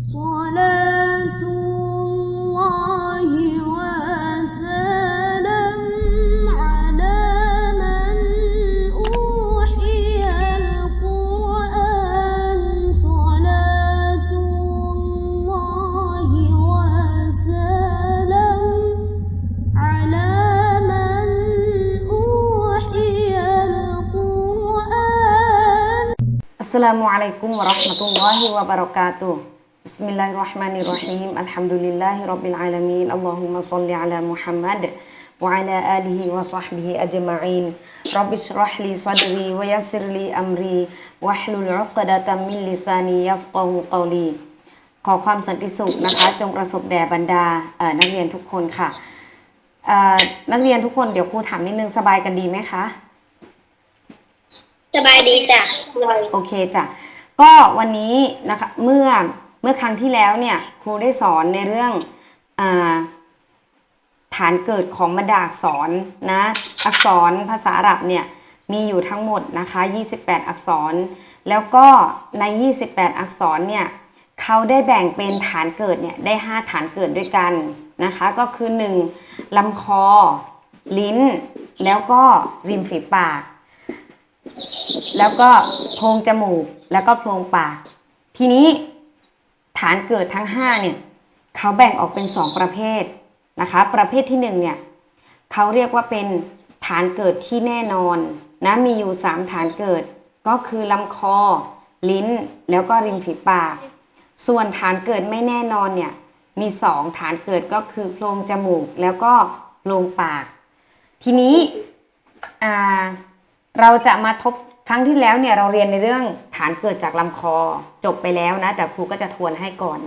صلاة الله وسلام على من القرآن. صلاة الله على من القرآن. السلام عليكم ورحمة الله وبركاته. มุอะลัยกุมวะเราะห์มะตุลลอฮิวะบะเราะกาตุฮ์บิสมิลลาฮิรเราะห์มานิรเราะฮีมอัลฮัมดุลิลลาฮิร็อบบิลอาลามีนอัลลอฮุมะศ็อลลิอะลามุฮัมมัดวะอะลาอาลิฮิวะศอฮบิฮิอัจมะอีนร็อบบิชเราะห์ลีซัดรีวะยัสซิรลีอัมรีวะฮลุลอุกดะตัมมินลิซานียัฟกะฮูกอลีขอความสันติสุขนะคะ จงประสบแด่บรรดาเอ่อนักเรียนทุกคนค่ะเอ่อนักเรียนทุกคนเดี๋ยวครูถามนิดนึงสบายกันดีไหมคะสบายดีจ้ะโอเคจ้ะก็วันนี้นะคะเมื่อ เมื่อครั้งที่แล้วเนี่ยครูได้สอนในเรื่องอฐานเกิดของบรรดาอักษรนะอักษรภาษาอาหรับเนี่ยมีอยู่ทั้งหมดนะคะ 28 อักษร แล้วก็ใน 28 อักษรเนี่ยเขาได้แบ่งเป็นฐานเกิดเนี่ยได้ 5 ฐานเกิดด้วยกันนะคะก็คือ 1. ลำคอ ลิ้น แล้วก็ริมฝีปาก แล้วก็โพรงจมูกแล้วก็โพรงปาก ทีนี้ ฐานเกิดทั้ง5เนี่ยเขาแบ่งออกเป็น 2 ประเภทนะคะ ประเภทที่1เนี่ยเขาเรียกว่าเป็นฐานเกิดที่แน่นอนนะมีอยู่ 3 ฐานเกิดก็คือลำคอ ลิ้นแล้วก็ริมฝีปาก ส่วนฐานเกิดไม่แน่นอนเนี่ยมี 2 ฐานเกิดก็คือโพรงจมูกแล้วก็โพรงปาก ทีนี้เราจะมาทบ ครั้งที่แล้วเนี่ยเราเรียนในเรื่องฐานเกิดจากลำคอจบไปแล้วนะ แต่ครูก็จะทวนให้ก่อน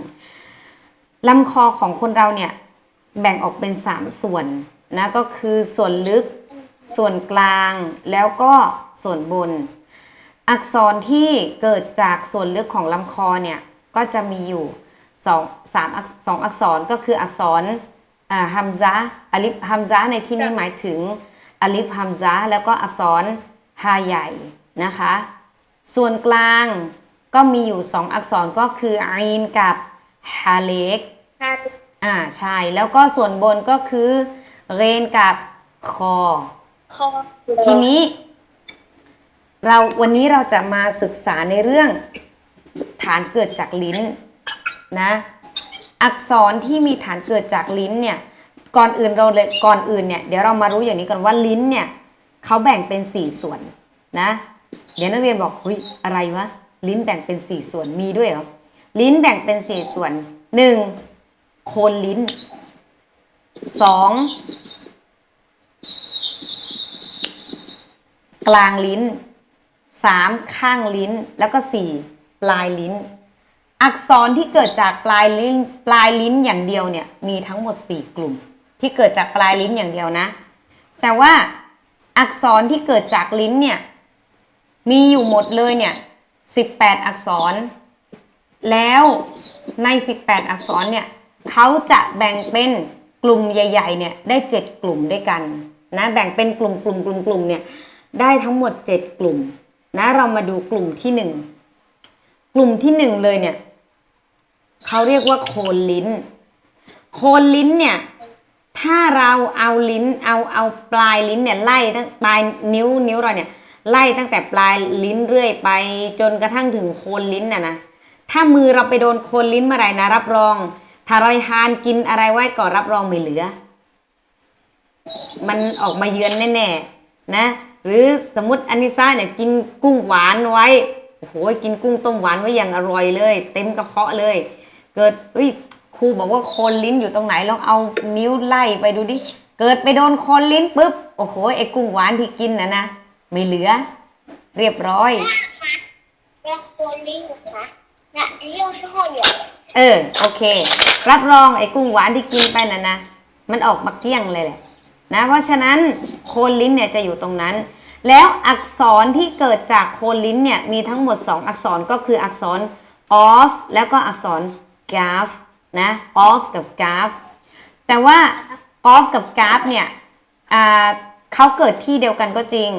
ลำคอของคนเราเนี่ยแบ่งออกเป็น 3 ส่วนนะก็คือส่วนลึกส่วนกลางแล้วก็ส่วนบน อักษรที่เกิดจากส่วนลึกของลำคอเนี่ยก็จะมีอยู่สองสามอักสองอักษรก็คืออักษรอ่าฮัมซาอลิฟฮัมซาในที่นี้หมายถึงอลิฟฮัมซาแล้วก็อักษรฮาใหญ่ นะคะ ส่วนกลางก็มีอยู่สองอักษรก็คืออีนกับฮาเล็กอ่าใช่ แล้วก็ส่วนบนก็คือเรนกับคอคอทีนี้ เราวันนี้เราจะมาศึกษาในเรื่องฐานเกิดจากลิ้นนะอักษรที่มีฐานเกิดจากลิ้นเนี่ยก่อนอื่นเราเลยก่อนอื่นเนี่ยเดี๋ยวเรามารู้อย่างนี้ก่อนว่าลิ้นเนี่ยเขาแบ่งเป็นสี่ส่วนนะ เดี๋ยวนักเรียนบอกเฮ้ยอะไรวะลิ้นแบ่งเป็นสี่ส่วนมีด้วยเหรอลิ้นแบ่งเป็นสี่ส่วนหนึ่งโคนลิ้นสองกลางลิ้นสามข้างลิ้นแล้วก็สี่ปลายลิ้น อักษรที่เกิดจากปลายลิ้นปลายลิ้นอย่างเดียวเนี่ย มีทั้งหมดสี่กลุ่ม ที่เกิดจากปลายลิ้นอย่างเดียวนะ แต่ว่าอักษรที่เกิดจากลิ้นเนี่ย มีอยู่หมดเลยเนี่ยสิบแปดอักษร แล้วใน18อักษรเนี่ยเขาจะแบ่งเป็นกลุ่มใหญ่ ๆ เนี่ยได้7กลุ่มด้วยกันนะแบ่งเป็นกลุ่มกลุ่มกลุ่มกลุ่มเนี่ยได้ทั้งหมด7กลุ่มนะเรามาดูกลุ่มที่1กลุ่มที่1เลยเนี่ยเขาเรียกว่าโคนลิ้น โคนลิ้นเนี่ยถ้าเราเอาลิ้นเอาเอาปลายลิ้นเนี่ยไล่ตั้งปลายนิ้วนิ้วเราเนี่ย ไล่ตั้งแต่ปลายลิ้นเรื่อยไป จนกระทั่งถึงโคนลิ้นน่ะนะถ้ามือเราไปโดนโคนลิ้นเมื่อไหร่นะรับรองถ้าเราทานกินอะไรไว้ก็รับรองไม่เหลือ มันออกมาเยือนแน่ๆนะ หรือสมมติอานิซ่าเนี่ยกินกุ้งหวานไว้โอ้โหกินกุ้งต้มหวานไว้อย่างอร่อยเลย เต็มกระเพาะเลย เกิดเอ้ยครูบอกว่าโคนลิ้นอยู่ตรงไหนลองเอานิ้วไล่ไปดูดิเกิดไปโดนโคนลิ้นปุ๊บโอ้โหไอ้กุ้งหวานที่กินนะนะ ไม่เหลือ เรียบร้อยแล้วคนลิ้นนะคะและเรื่องที่ห้องเนี่ยเออ โอเค รับรองไอ้กุ้งหวานที่กินไปน่ะนะ มันออกมาเกลี้ยงเลยแหละ นะ เพราะฉะนั้นโคนลิ้นเนี่ยจะอยู่ตรงนั้น แล้วอักษรที่เกิดจากโคนลิ้นเนี่ยมีทั้งหมด 2 อักษรก็คืออักษร off แล้วก็อักษร gaf นะ off กับ gaf แต่ว่า off กับ gaf เนี่ยอ่าเขาเกิดที่เดียวกันก็จริง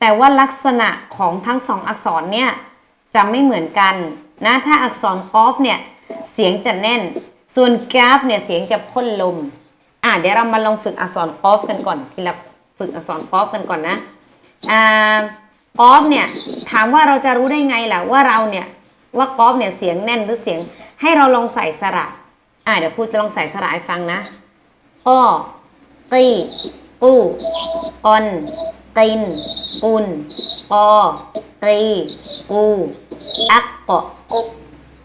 แต่ว่าลักษณะของทั้งสองอักษรเนี่ยจะไม่เหมือนกันนะถ้าอักษร off เนี่ยเสียงจะแน่น ส่วนกราฟเนี่ยเสียงจะพ่นลมอะเดี๋ยวเรามาลองฝึกอักษรกอฟกันก่อนทีละฝึกอักษรกอฟกันก่อนนะอ่ากอฟเนี่ยถามว่าเราจะรู้ได้ไงล่ะว่าเราเนี่ยว่ากอฟเนี่ยเสียงแน่นหรือเสียงให้เราลองใส่สระอะเดี๋ยวครูจะลองใส่สระให้ฟังนะป้อกี้ปูปอน กินปุนปอกีกูอักเกาะกุก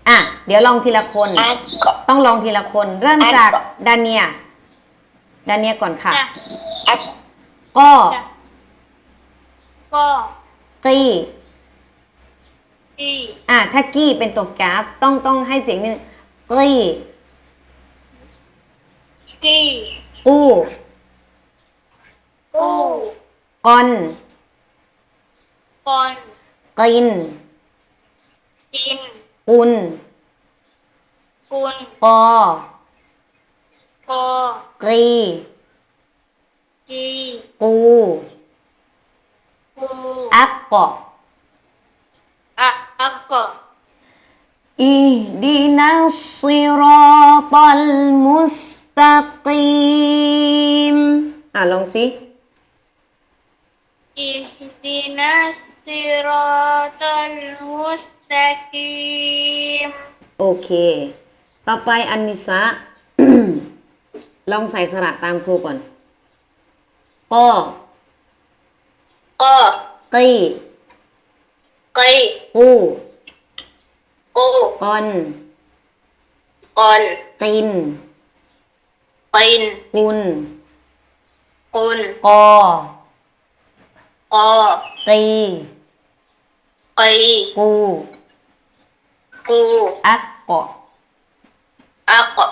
อะ เดี๋ยวลองทีละคนอักกะต้องลองทีละคน เริ่มจากดาเนียดาเนียก่อนค่ะจ้ะอักก็จ้ะก็กี้ที่อะถ้ากี้เป็นตัวกราฟต้องต้องให้เสียงนึงกี้ที่กูกู กอน กอน กิน จิน กุน กุน ปอ กอ กี กี กู กู อักเกาะ อะอักกะ اهدنا الصراط المستقيم อ่ะลองสิ อิฮดินัสซิรอตัลมุสตะกีมโอเค ต่อไปอันนิสะ ลองใส่สระตามครูก่อนปอก็กี้กีกูกูกอน กอนกินกินกุน กุนกอ กอ กี กี กู กู อักเกาะ อักกะ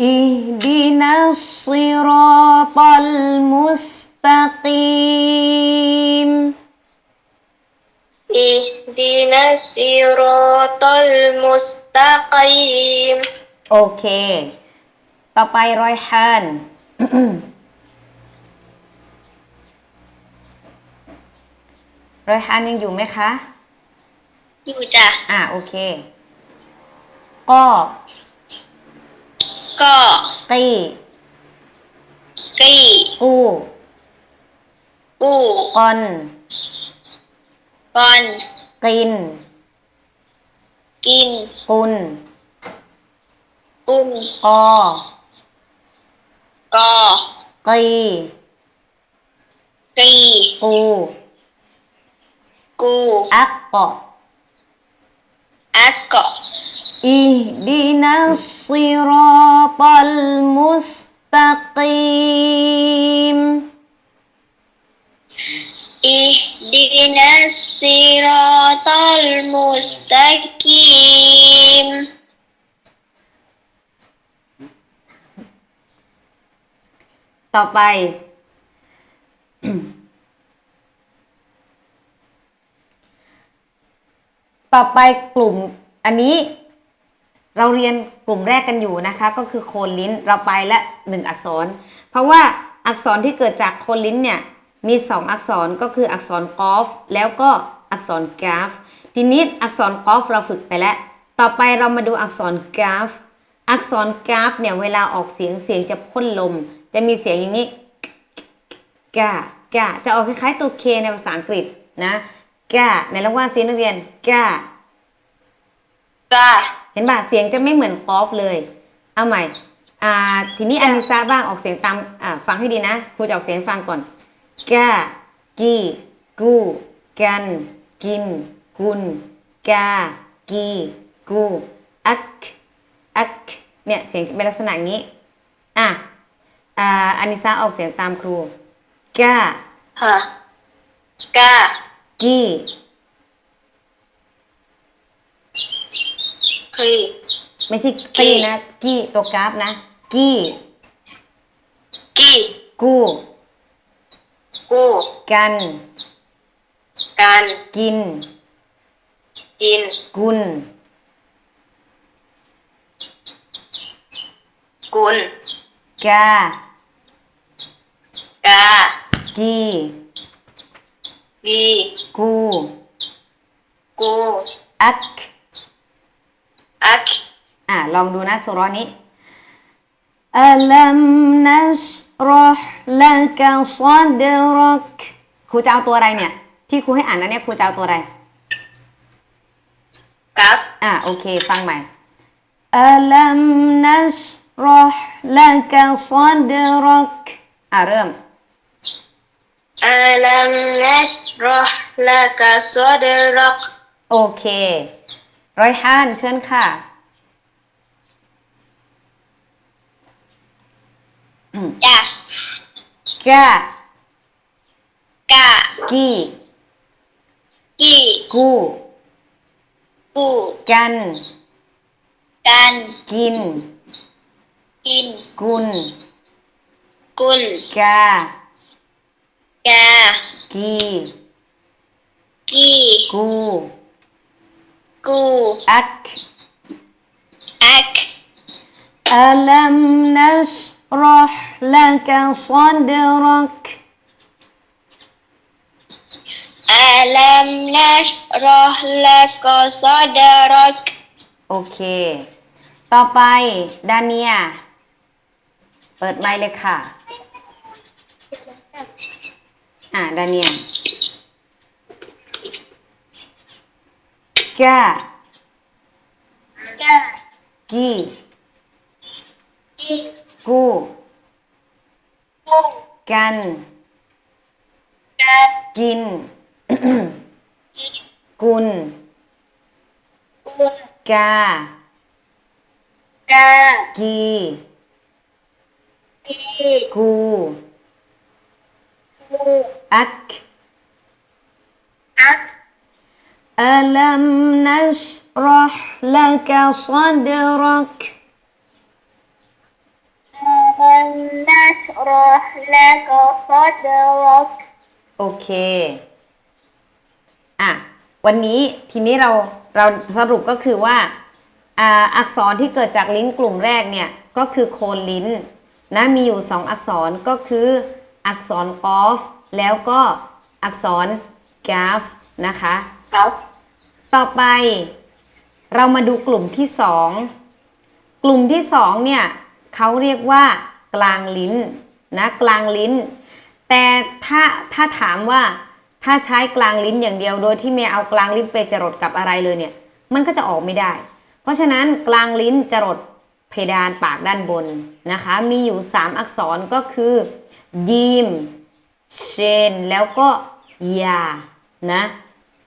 اهدنا الصراط المستقيم อิฮดินัสซิรอตัลมุสตะกีม โอเค ต่อไปรอยฮัน รอยฮันยังอยู่ไหมคะ อยู่จ้ะ อ่าโอเค ก็ก็กี้กีกูกูกอนกอนกิน กิน กุนกุนกอกอกีกีกู กูอักเกาะอักก ตัลมุสตะกีมต่อไปต่อไปกลุ่มอันนี้เราเรียนกลุ่มแรกกันอยู่นะคะ ก็คือโคนลิ้นเราไปละหนึ่งอักษร เพราะว่าอักษรที่เกิดจากโคนลิ้นเนี่ยมีสองอักษรก็คืออักษรกอฟแล้วก็อักษรกราฟทีนี้อักษรกอฟเราฝึกไปแล้ว ต่อไปเรามาดูอักษรกราฟ อักษรกราฟเนี่ยเวลาออกเสียงเสียงจะพ่นลม จะมีเสียงอย่างนี้กากาจะออกคล้ายๆตัวเคในภาษาอังกฤษนะ กาในลองว่าซินักเรียนกากาเห็นป่ะเสียงจะไม่เหมือนกอฟเลย เอาใหม่ อ่า ทีนี้อานิซาบ้างออกเสียงตามอ่าฟังให้ดีนะครูจะออกเสียงให้ฟังก่อนกากีกูกันกิน กุนกากีกูอักอักเนี่ยเสียงจะเป็นลักษณะอย่างนี้อะอ่าอานิซาออกเสียงตามครูกาฮะกา กีคีไม่ใช่กีนะ กีตัวกราฟนะ กีกีกูกูกันกันกิน กิน กุนกุนกา กา กี กีกูกูอักอักกอะลองดูนะสุราะห์นี้อัลัมนัชรอห์ลักะซอดรักครูจะเอาตัวอะไรเนี่ย ที่ครูให้อ่านนะเนี่ยครูจะเอาตัวอะไรกับอะโอเค ฟังใหม่อัลัมนัชรอห์ลักะซอดรักอะเริ่มอัลัมนั ชรอห์ลักะซอดรักโอเค ร้อยห้านเชิญค่ะอืมจ้ะกะกะกีกีกูกูกัน กันกิน กินกุนกุลกา กากีกีกูกูอักอักอัลัมนัชรอห์ลักะซอดรักอัลัมนัชรอห์ลักะซอดรักโอเค ต่อไปดาเนีย เปิดไมค์เลยค่ะ อ่าดาเนียกะกะกีกีกูกูกันกะกินกีกุนกุลกากากีกีกู กู อัก อัก ألم نشرح لك صدرك อัลัมนัชรอห์ลักะซอดรัก โอเค อ่ะ วันนี้ทีนี้เราเราสรุปก็คือว่าอ่า อักษรที่เกิดจากลิ้นกลุ่มแรกเนี่ย ก็คือโคนลิ้น นะ มีอยู่สองอักษรก็คือ อักษรกอฟแล้วก็อักษรกาฟนะคะครับ ต่อไป เรามาดูกลุ่มที่สองกลุ่มที่สองเนี่ยเขาเรียกว่ากลางลิ้นนะกลางลิ้น แต่ถ้าถ้าถามว่าถ้าใช้กลางลิ้นอย่างเดียวโดยที่ไม่เอากลางลิ้นไปจรดกับอะไรเลยเนี่ย มันก็จะออกไม่ได้ เพราะฉะนั้นกลางลิ้นจรดเพดานปากด้านบนนะคะ มีอยู่ 3 อักษรก็คือ ยีมเชน แล้วก็ยานะ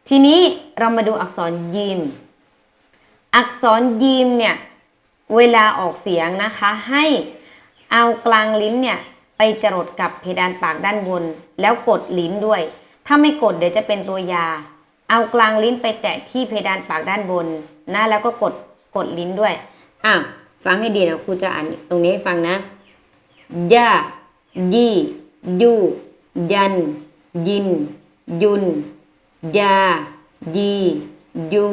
ทีนี้เรามาดูอักษรยีมอักษรยีมเนี่ย เวลาออกเสียงนะคะ ให้เอากลางลิ้นเนี่ย ไปจรดกับเพดานปากด้านบน แล้วกดลิ้นด้วย ถ้าไม่กดเดี๋ยวจะเป็นตัวยา เอากลางลิ้นไปแตะที่เพดานปากด้านบนนะ แล้วก็กดกดลิ้นด้วย อะ ฟังให้ดีนะครูจะอ่านตรงนี้ให้ฟังนะยา ยียู ยัน ยิน ยุน ยา ยี ยู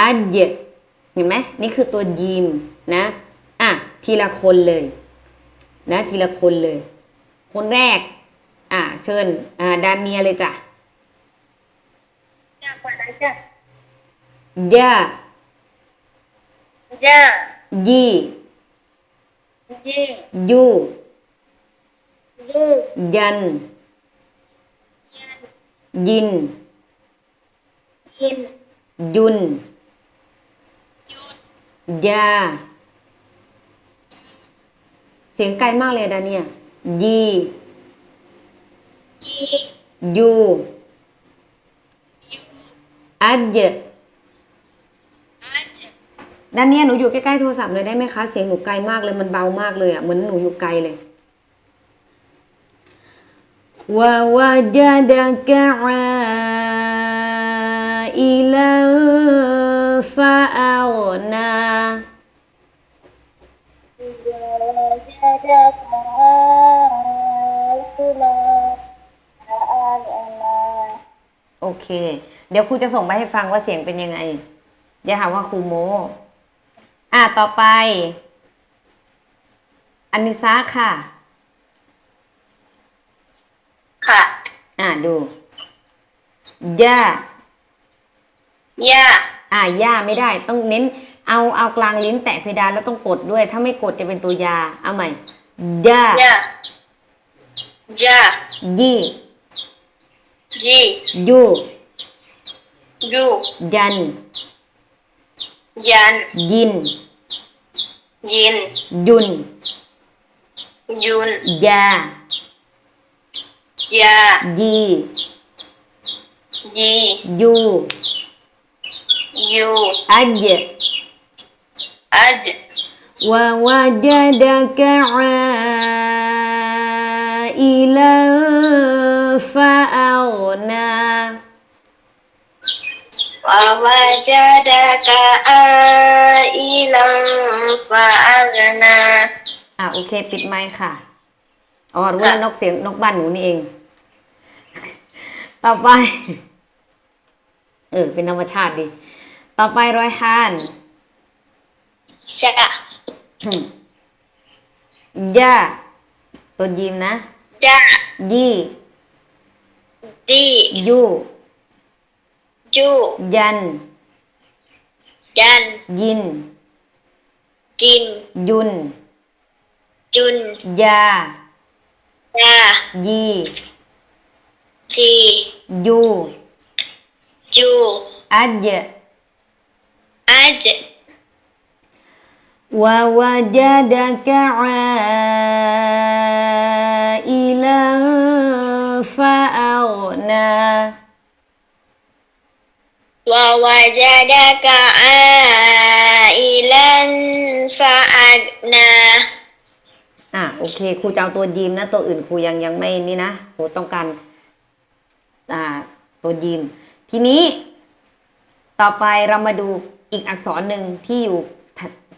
อัดเยเห็นไหมนี่คือตัวยีมนะอะทีละคนเลย นะ ทีละคนเลย คนแรก อะเชิญ อ่าดานเนียเลยจ้ะจ้ะคนนั้นจ้ะยาจ้ะยีจียูยูยัน ยินยิน ยุนยุดยา เสียงไกลมากเลยดาเนี่ย ยีจียูอัดเยอาจด้านเนี้ยหนูอยู่ใกล้ๆโทรศัพท์เลยได้ไหมคะ เสียงหนูไกลมากเลยมันเบามากเลยอะเหมือนหนูอยู่ไกลเลย ว่าวาจดะกะอาอิลันฟะอัลนาอสุลาโอเค เดี๋ยวครูจะส่งไปให้ฟังว่าเสียงเป็นยังไง อย่าหาว่าครูโมอะ ต่อไป อันนิซาค่ะ อะ ดู ย่า ย่า อ่าย่าไม่ได้ ต้องเน้น เอาเอากลางลิ้นแตะเพดานแล้วต้องกดด้วย ถ้าไม่กดจะเป็นตัวยา เอาใหม่ยา Ja. Ja. ยี่ Ji. ยู Ju. ยัน Yan. ยิน Yin. ยุน Yun. ยา ยา ยียียูยูอัจอัจวาวจดกะอาอิลัฟะเอานาวาวจะดกะอาอิลัฟะเอานาอะโอเค ปิดไมค์ค่ะอ๋อรู้แล้วนกเสียงนกบ้านหนูนี่เอง ต่อไป เออ เป็นธรรมชาติดี ต่อไปรอยฮาน Ja. อืมย่าตัวยิมนะ Ja. ยี่ Di. ยู Ju. ยัน Yan. ยิน Din. ยุน Jun. ยา Ya. ยี Di. ยู Ju. อัจ Aj. ووجدك عائلا فأغنى ووجدك عائلا فأغنى อ่ะโอเคครูจะเอาตัวยีมนะ ตัวอื่นครูยังยังไม่นี่นะครูต้องการอ่า ตัวยีมทีนี้ต่อไปเรามาดูอีกอักษรหนึ่งที่อยู่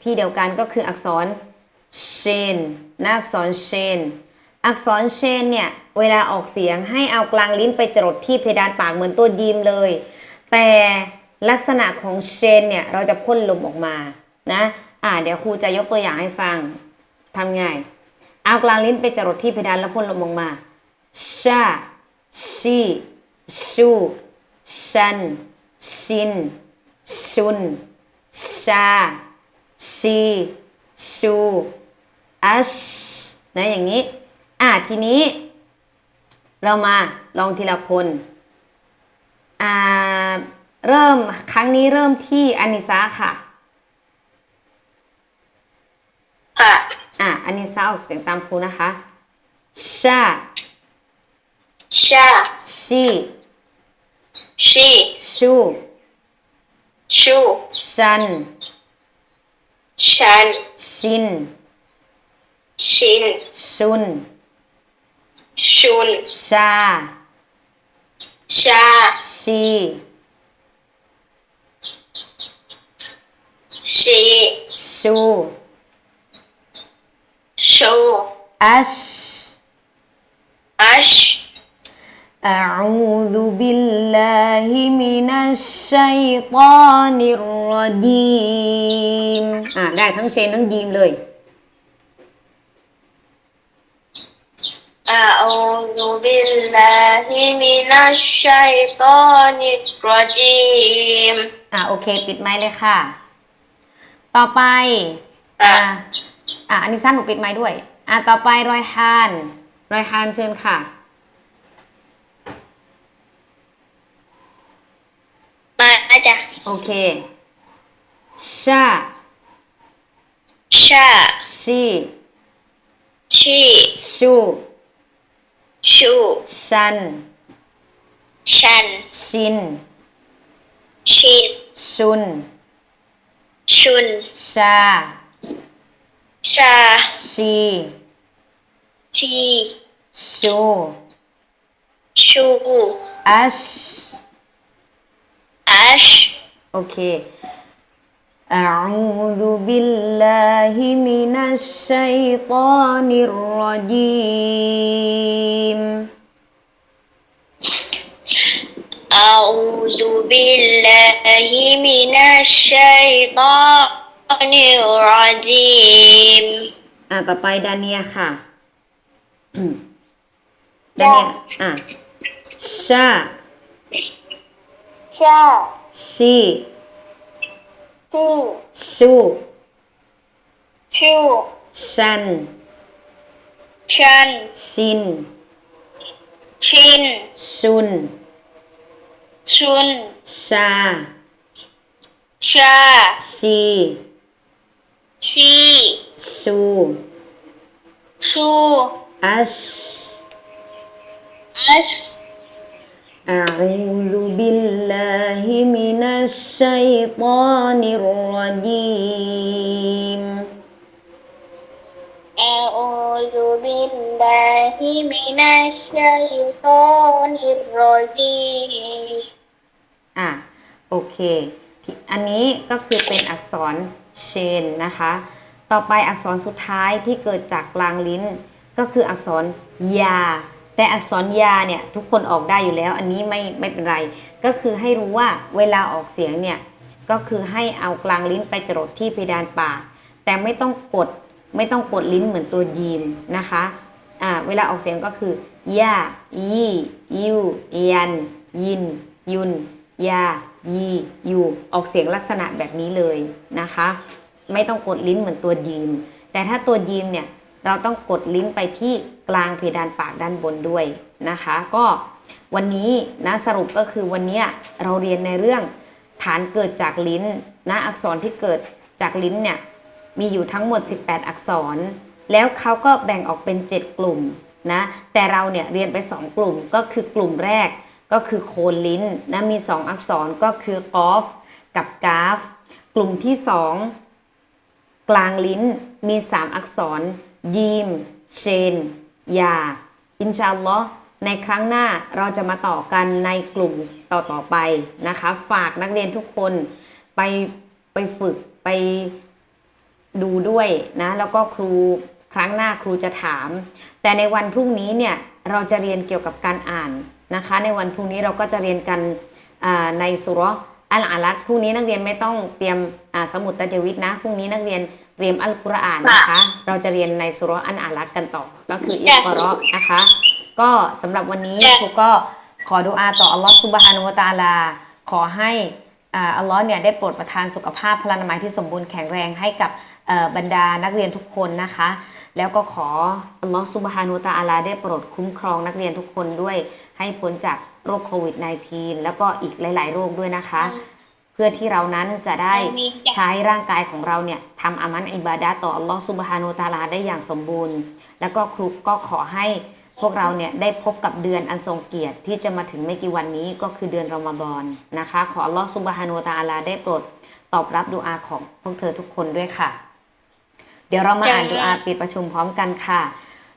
ที่เดียวกันก็คืออักษรเชนนะอักษรเชน อักษรเชนเนี่ย เวลาออกเสียงให้เอากลางลิ้นไปจรดที่เพดานปากเหมือนตัวยีมเลย แต่ลักษณะของเชนเนี่ย เราจะพ่นลมออกมานะอ่าเดี๋ยวครูจะยกตัวอย่างให้ฟังทำไงเอากลางลิ้นไปจรดที่เพดานแล้วพ่นลมออกมาชาชี ชูชัน ชิน ชุน ชา ชี ชูอัชนะอย่างนี้ อ่าทีนี้ เรามาลองทีละคนอ่าเริ่มครั้งนี้เริ่มที่อานิซาค่ะ Ha. อ่าอานิซาออกเสียงตามครูนะคะชา Sha. ชี Shi. ชู Shu. ชัน Shan. ชิน Shin. ชุน Shun. ชา Sha. ชี Shi. ชู Shu. อัช Ash. أعوذ بالله من الشيطان الرجيم อ่าได้ทั้งเชนทั้งยีมเลย أعوذ بالله من الشيطان الرجيم อ่าโอเค ปิดไมค์เลยค่ะ ต่อไป อ่า อ่าอันนี้สั้นหนูปิดไมค์ด้วย อ่าต่อไปรอยฮาน รอยฮานเชิญค่ะ โอเคชา ชา ชีชีชูชูชัน ชัน ชิน ชิน ชุน ชุน ชา ชา ชีชีชูชูอัชอัช โอเค أعوذ بالله من الشيطان الرجيم أعوذ بالله من الشيطان الرجيم อ่ะต่อไปดาเนียค่ะ ดาเนีย อ่ะชา ชา ชีชูชูชูชัน ชัน ชิน ชิน ชุน ชุน ชา ชา ชี ชีชูชู อัช อัช أعوذ بالله من الشيطان الرجيم أعوذ بالله من الشيطان الرجيم อ่ะโอเคพี่อันนี้ก็คือเป็นอักษรเชนนะคะ ต่อไปอักษรสุดท้ายที่เกิดจากกลางลิ้น ก็คืออักษรยา แต่อักษรยาเนี่ยทุกคนออกได้อยู่แล้ว อันนี้ไม่ไม่เป็นไร ก็คือให้รู้ว่าเวลาออกเสียงเนี่ยก็คือให้เอากลางลิ้นไปจรดที่เพดานปาก แต่ไม่ต้องกดไม่ต้องกดลิ้นเหมือนตัวยีนนะคะอ่าเวลาออกเสียงก็คือย่ายียูยัน ยิน ยุนยายียูออกเสียงลักษณะแบบนี้เลยนะคะ ไม่ต้องกดลิ้นเหมือนตัวยีนแต่ถ้าตัวยีนเนี่ย เราต้องกดลิ้นไปที่กลางเพดานปากด้านบนด้วยนะคะ ก็วันนี้นะสรุปก็คือวันนี้เราเรียนในเรื่องฐานเกิดจากลิ้นนะอักษรที่เกิดจากลิ้นเนี่ยมีอยู่ทั้งหมด 18 อักษร แล้วเขาก็แบ่งออกเป็น 7 กลุ่มนะแต่เราเนี่ยเรียนไป 2 กลุ่มก็คือกลุ่มแรกก็คือโคนลิ้นนะมี 2 อักษรก็คือกอฟกับกาฟ กลุ่มที่ 2 กลางลิ้นมี 3 อักษร ยีม เชน ยา อินชาอัลลอฮ์ในครั้งหน้าเราจะมาต่อกันในกลุ่มต่อๆไปนะคะ ฝากนักเรียนทุกคนไปไปฝึกไปดูด้วยนะ แล้วก็ครูครั้งหน้าครูจะถาม แต่ในวันพรุ่งนี้เนี่ยเราจะเรียนเกี่ยวกับการอ่านนะคะ ในวันพรุ่งนี้เราก็จะเรียนกันในสุรอัลอาลักพรุ่งนี้นักเรียนไม่ต้องเตรียมสมุดตะเจวิตนะ พรุ่งนี้นักเรียน เตรียมอัลกุรอานนะคะ เราจะเรียนในสุเราะห์อัลอาลักกันต่อ ก็คืออิสกอเราะห์นะคะ ก็สำหรับวันนี้ครูก็ขอดุอาต่ออัลลอฮ์ซุบฮานุวะตะอาลา ขอให้อ่าอัลลอฮ์เนี่ยได้โปรดประทานสุขภาพพลานามัยที่สมบูรณ์แข็งแรงให้กับเอ่อบรรดานักเรียนทุกคนนะคะ แล้วก็ขออัลลอฮ์ซุบฮานุวะตะอาลาได้โปรดคุ้มครองนักเรียนทุกคนด้วย ให้พ้นจากโรคโควิด -19 แล้วก็อีกหลาย ๆ โรคด้วยนะคะ เพื่อที่เรานั้นจะได้ใช้ร่างกายของเราเนี่ยทำอามันอิบาดะห์ต่ออัลลอฮ์ซุบฮานุวะตะอาลาได้อย่างสมบูรณ์ แล้วก็ครูก็ขอให้พวกเราเนี่ยได้พบกับเดือนอันทรงเกียรติที่จะมาถึงไม่กี่วันนี้ก็คือเดือนรอมฎอนนะคะ ขออัลลอฮ์ซุบฮานุวะตะอาลาได้โปรดตอบรับดุอาของพวกเธอทุกคนด้วยค่ะ เดี๋ยวเรามาอ่านดุอาปิดประชุมพร้อมกันค่ะ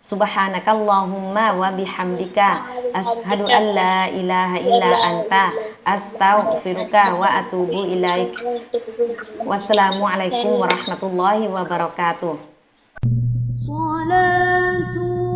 Subhanakallahumma wa bihamdika asyhadu an la ilaha illa anta astaghfiruka wa atubu ilaik. Wassalamualaikum warahmatullahi wabarakatuh. Salatullah